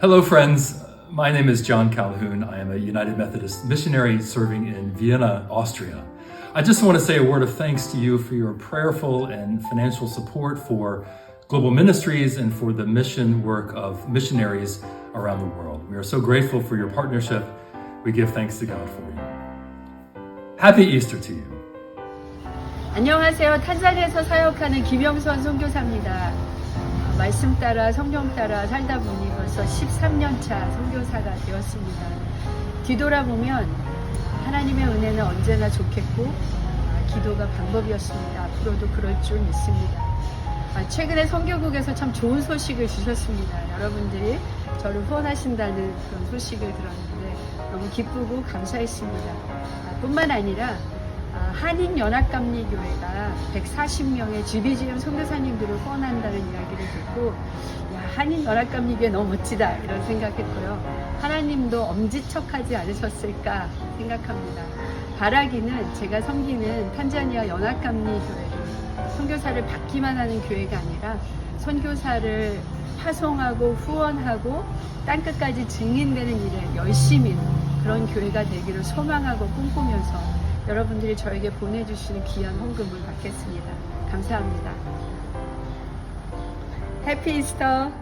Hello, friends. My name is John Calhoun. I am a United Methodist missionary serving in Vienna, Austria. I just want to say a word of thanks to you for your prayerful and financial support for global ministries and for the mission work of missionaries around the world. We are so grateful for your partnership. We give thanks to God for you. Happy Easter to you. 안녕하세요. 탄자니아에서 사역하는 김영선 선교사입니다. 어, 말씀 따라 성경 따라 살다 보니 벌써 13년 차 선교사가 되었습니다. 뒤돌아보면 하나님의 은혜는 언제나 좋겠고 아, 기도가 방법이었습니다. 앞으로도 그럴 줄 믿습니다. 아, 최근에 선교국에서 참 좋은 소식을 주셨습니다. 여러분들이 저를 후원하신다는 그런 소식을 들었는데 너무 기쁘고 감사했습니다. 아, 뿐만 아니라 아, 한인연합감리교회가 140명의 GBGM 선교사님들을 후원한다는 이야기를 듣고 야, 한인연합감리교회 너무 멋지다 이런 생각했고요. 하나님도 엄지척하지 않으셨을까 생각합니다. 바라기는 제가 섬기는 탄자니아 연합감리 교회를 선교사를 받기만 하는 교회가 아니라 선교사를 파송하고 후원하고 땅끝까지 증인되는 일에 열심히 그런 교회가 되기를 소망하고 꿈꾸면서 여러분들이 저에게 보내주시는 귀한 헌금을 받겠습니다. 감사합니다. 해피 이스터!